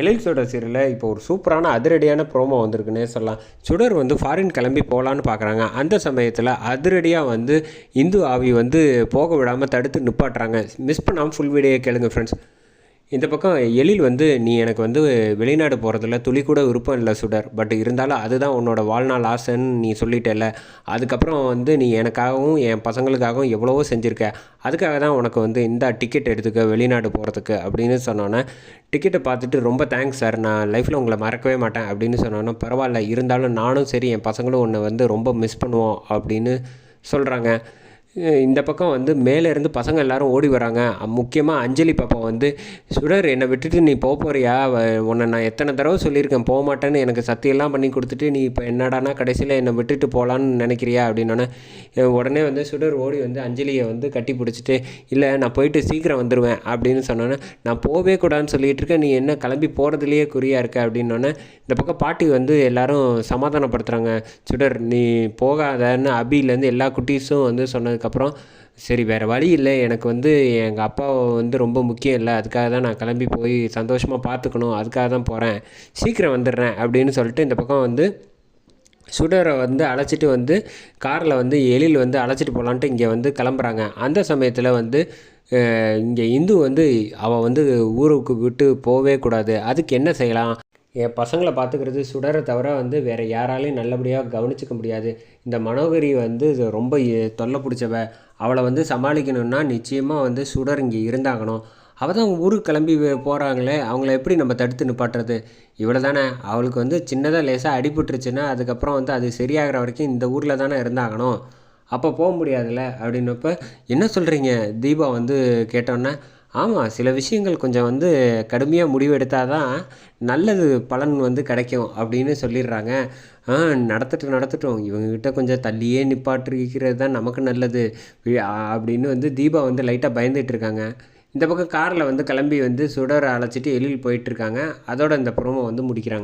எழில்ஸோட சீரியலில் இப்போ ஒரு சூப்பரான அதிரடியான ப்ரோமோ வந்திருக்குன்னே சொல்லலாம். சுடர் வந்து ஃபாரின் கிளம்பி போகலான்னு பார்க்குறாங்க அந்த சமயத்தில் அதிரடியாக வந்து இந்து ஆவி வந்து போக விடாமல் தடுத்து நிப்பாட்டுறாங்க. மிஸ் பண்ணாமல் ஃபுல் வீடியோ கேளுங்க ஃப்ரெண்ட்ஸ் இந்த பக்கம் எழில் வந்து நீ எனக்கு வந்து வெளிநாடு போகிறதுல துளி கூட விருப்பம் இல்லை சுடர். பட் இருந்தாலும் அதுதான் உன்னோட வாழ்நாள் ஆசைன்னு நீ சொல்லிட்டல அதுக்கப்புறம் வந்து நீ எனக்காகவும் என் பசங்களுக்காகவும் எவ்வளவோ செஞ்சுருக்க. அதுக்காக தான் உனக்கு வந்து இந்த டிக்கெட் எடுத்துக்க வெளிநாடு போகிறதுக்கு அப்படின்னு சொன்னோன்னே டிக்கெட்டை பார்த்துட்டு ரொம்ப தேங்க்ஸ் சார் நான் லைஃப்பில் உங்களை மறக்கவே மாட்டேன். அப்படின்னு சொன்னோன்னே பரவாயில்ல. இருந்தாலும் நானும் சரி என் பசங்களும் உன்னை வந்து ரொம்ப மிஸ் பண்ணுவோம். அப்படின்னு சொல்கிறாங்க இந்த பக்கம் வந்து மேலேருந்து பசங்க எல்லாரும் ஓடி வராங்க. முக்கியமாக அஞ்சலி பாப்பா வந்து சுடர் என்னை விட்டுட்டு நீ போக போறியா? உன்னை நான் எத்தனை தடவை சொல்லியிருக்கேன் போக மாட்டேன்னு எனக்கு சத்தியெல்லாம் பண்ணி கொடுத்துட்டு நீ இப்போ என்னடானா கடைசியில் என்னை விட்டுட்டு போகலான்னு நினைக்கிறியா? அப்படின்னோடனே உடனே வந்து சுடர் ஓடி வந்து அஞ்சலியை வந்து கட்டி பிடிச்சிட்டு இல்லை நான் போயிட்டு சீக்கிரம் வந்துடுவேன் அப்படின்னு சொன்னோன்னே நான் போகவே கூடாதுன்னு சொல்லிகிட்டு இருக்கேன் நீ என்ன கிளம்பி போகிறதுலையே குறியாக இருக்க? அப்படின்னோடனே இந்த பக்கம் பாட்டி வந்து எல்லாரும் சமாதானப்படுத்துகிறாங்க சுடர் நீ போகாதன்னு அபிலேருந்து எல்லா குட்டீஸும் வந்து சொன்னதுக்கப்புறம் சரி வேறு வழி இல்லை. எனக்கு வந்து எங்கள் அப்பாவை வந்து ரொம்ப முக்கியம் இல்லை. அதுக்காக தான் நான் கிளம்பி போய் சந்தோஷமாக பார்த்துக்கணும் அதுக்காக தான் போகிறேன் சீக்கிரம் வந்துடுறேன் அப்படின்னு சொல்லிட்டு இந்த பக்கம் வந்து சுடரை வந்து அழைச்சிட்டு வந்து காரில் வந்து எழில் வந்து அழைச்சிட்டு போகலான்ட்டு இங்கே வந்து கிளம்புறாங்க. அந்த சமயத்தில் வந்து இங்கே இந்து வந்து அவள் வந்து ஊருக்கு விட்டு போகவே கூடாது. அதுக்கு என்ன செய்யலாம்? என் பசங்களை பார்த்துக்கிறது சுடரை தவிர வந்து வேறு யாராலையும் நல்லபடியாக கவனிச்சிக்க முடியாது. இந்த மனோகரி வந்து ரொம்ப தொல்லை பிடிச்சவ. அவளை வந்து சமாளிக்கணும்னா நிச்சயமாக வந்து சுடர் இங்கே இருந்தாகணும். அவள் தான் ஊருக்கு கிளம்பி போகிறாங்களே அவங்கள எப்படி நம்ம தடுத்து நிப்பாட்டுறது? இவ்வளோ தானே அவளுக்கு வந்து சின்னதாக லேசாக அடிபட்டுருச்சுன்னா அதுக்கப்புறம் வந்து அது சரியாகிற வரைக்கும் இந்த ஊரில் தானே இருந்தாகணும். அப்போ போக முடியாதுல்ல? அப்படின்னப்ப என்ன சொல்கிறீங்க தீபா வந்து கேட்டோன்னே ஆமாம் சில விஷயங்கள் கொஞ்சம் வந்து கடுமையாக முடிவெடுத்தால் தான் நல்லது பலன் வந்து கிடைக்கும் அப்படின்னு சொல்லிடுறாங்க. ஆ நடத்தட்டும் நடத்துட்டோம். இவங்ககிட்ட கொஞ்சம் தள்ளியே நிப்பாட்டிருக்கிறது தான் நமக்கு நல்லது. அப்படின்னு வந்து தீபா வந்து லைட்டாக பயந்துட்டு இருக்காங்க. இந்த பக்கம் காரில் வந்து கிளம்பி வந்து சுடரை அழைச்சிட்டு எழில் போயிட்டுருக்காங்க அதோட இந்த ப்ரோமோ வந்து முடிக்கிறாங்க.